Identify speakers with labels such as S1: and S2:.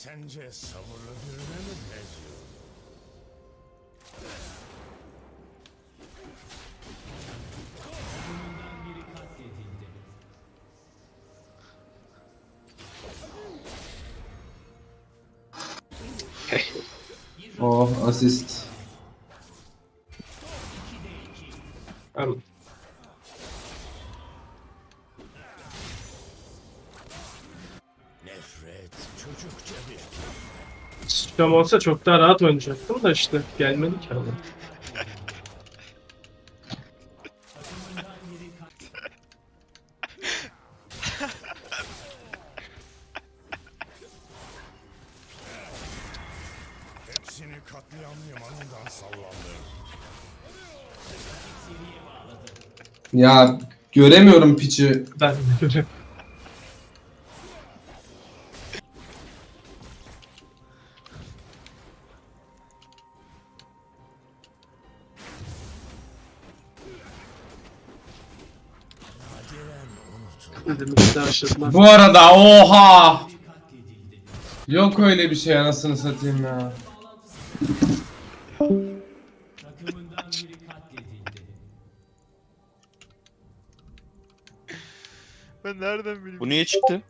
S1: Sence sabırlı birine mi benziyor?
S2: Oh asist.
S3: Tamam.
S1: Nefret çocukça bir
S3: Sıçram olsa çok daha rahat oynayacaktım da işte gelmedi ki adam.
S1: Hepsini katliam limanından sallandı.
S2: Ya göremiyorum piçi.
S3: Ben de görüyorum. Aşırtma.
S2: Bu arada oha! Yok öyle bir şey anasını satayım ya.
S4: Ben nereden bileyim?
S5: Bu niye çıktı?